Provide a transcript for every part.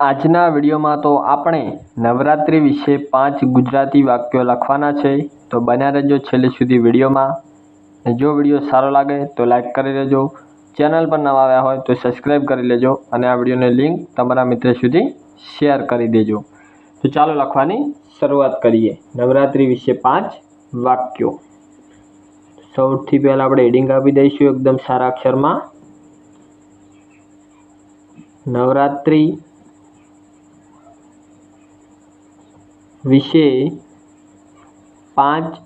આજના વિડીયોમાં તો આપણે નવરાત્રિ વિશે પાંચ ગુજરાતી વાક્યો લખવાના છે. તો બન્યા રહેજો છેલ્લે સુધી વિડીયોમાં. જો વીડિયો સારો લાગે તો લાઈક કરી લેજો ચેનલ પર નવા આવ્યા હોય તો સબસ્ક્રાઈબ કરી લેજો અને આ વિડીયોની લિંક તમારા મિત્ર સુધી શેર કરી દેજો. તો ચાલો લખવાની શરૂઆત કરીએ. નવરાત્રિ વિશે પાંચ વાક્યો. સૌથી પહેલાં આપણે હેડિંગ આપી દઈશું એકદમ સારા અક્ષરમાં. નવરાત્રિ વિશે પાંચ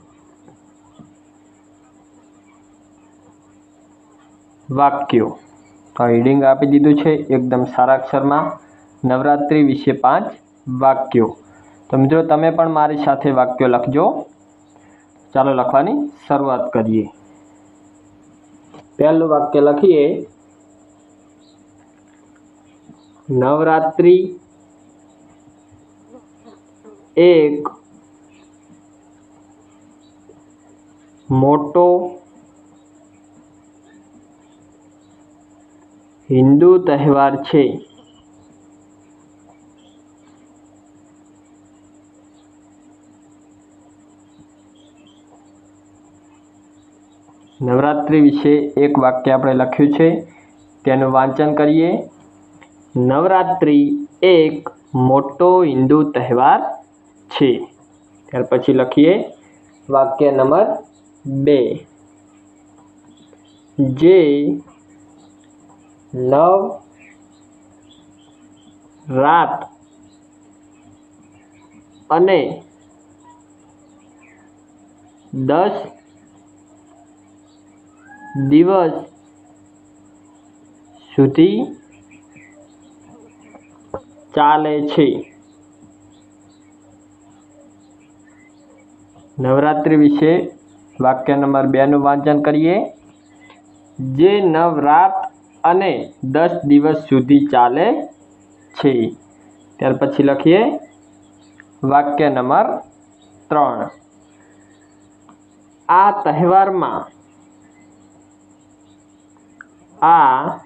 વાક્યો. તો હેડિંગ આપી દીધું છે. એકદમ સારા અક્ષરમાં. નવરાત્રિ વિશે પાંચ વાક્યો. તો મિત્રો, તમે પણ મારી સાથે વાક્યો લખજો. ચાલો લખવાની શરૂઆત કરીએ. પહેલું વાક્ય લખીએ. નવરાત્રિ એક. મોટો. હિન્દુ તહેવાર છે. નવરાત્રિ વિશે એક વાક્ય આપણે લખ્યું છે. તેનું વાંચન કરીએ. નવરાત્રિ એક મોટો હિન્દુ તહેવાર છે. ત્યાર પછી લખીએ વાક્ય નંબર બે. જે નવ રાત અને દસ દિવસ સુધી ચાલે છે. નવરાત્રિ વિશે વાક્ય નંબર બેનું વાંચન કરીએ. જે નવરાત અને દસ દિવસ સુધી ચાલે છે. ત્યાર પછી લખીએ. વાક્ય નંબર ત્રણ. આ તહેવારમાં આ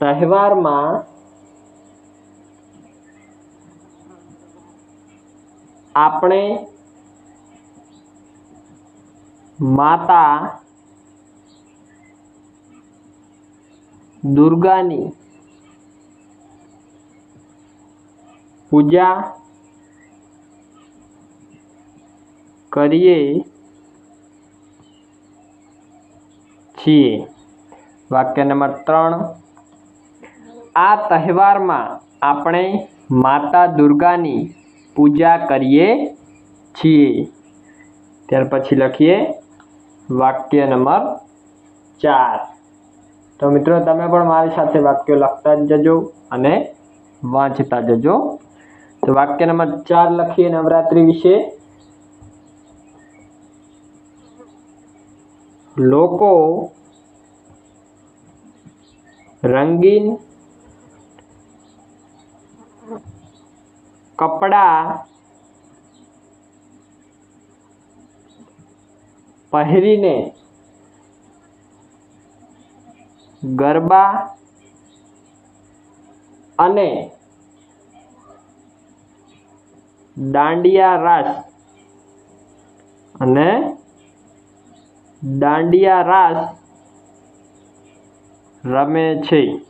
તહેવારમાં આપણે માતા દુર્ગાની પૂજા કરીએ છીએ. વાક્ય નંબર ત્રણ. આ તહેવારમાં આપણે માતા દુર્ગાની પૂજા કરીએ છીએ. ત્યાર પછી લખીએ વાક્ય નંબર ચાર. તો મિત્રો, તમે પણ મારી સાથે વાક્યો લખતા જ જજો અને વાંચતા જજો. તો વાક્ય નંબર ચાર લખીએ નવરાત્રિ વિશે. લોકો રંગીન કપડાં પહેરીને ગરબા અને દાંડિયા રાસ અને દાંડિયા રાસ રમે છે.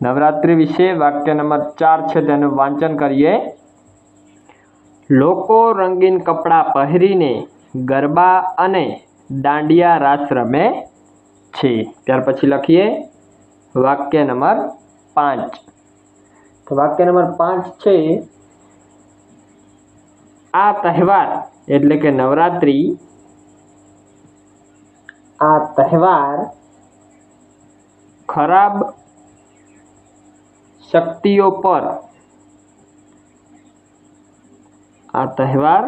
નવરાત્રિ વિશે વાક્ય નંબર ચાર છે તેનું વાંચન કરીએ. લોકો રંગીન કપડાં પહેરીને ગરબા અને દાંડિયા રાસ રમે છે. ત્યાર પછી લખીએ વાક્ય નંબર પાંચ. તો વાક્ય નંબર પાંચ છે, આ તહેવાર એટલે કે નવરાત્રિ, આ તહેવાર ખરાબ શક્તિઓ પર આ તહેવાર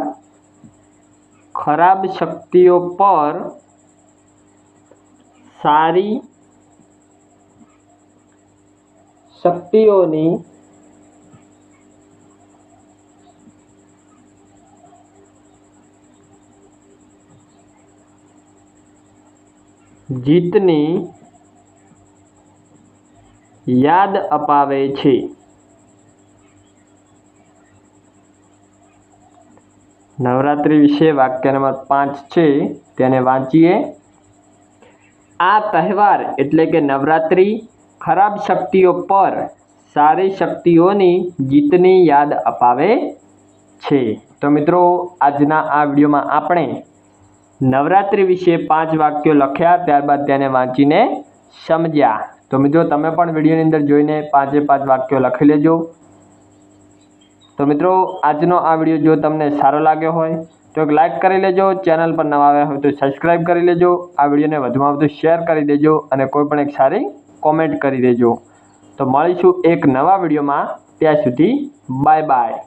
ખરાબ શક્તિઓ પર સારી શક્તિઓની જીતની યાદ અપાવે છે. નવરાત્રિ વિશે વાક્ય નંબર પાંચ છે. તેને વાંચીએ. આ તહેવાર એટલે કે નવરાત્રિ ખરાબ શક્તિઓ પર સારી શક્તિઓની જીતની યાદ અપાવે છે. તો મિત્રો, આજના આ વિડીયોમાં આપણે નવરાત્રિ વિશે પાંચ વાક્યો લખ્યા, ત્યારબાદ તેને વાંચીને સમજ્યા. તો મિત્રો, તમે પણ વિડીયોની અંદર જોઈને પાંચે પાંચ વાક્યો લખી લેજો. તો મિત્રો, આજનો આ વીડિયો જો તમને સારો લાગ્યો હોય, તો એક લાઈક કરી લેજો. ચેનલ પર નવા આવ્યા હોય તો સબસ્ક્રાઈબ કરી લેજો. આ વિડીયોને વધુમાં વધુ શેર કરી દેજો અને કોઈ પણ એક સારી કોમેન્ટ કરી દેજો. તો મળીશું એક નવા વિડીયોમાં. ત્યાં સુધી બાય બાય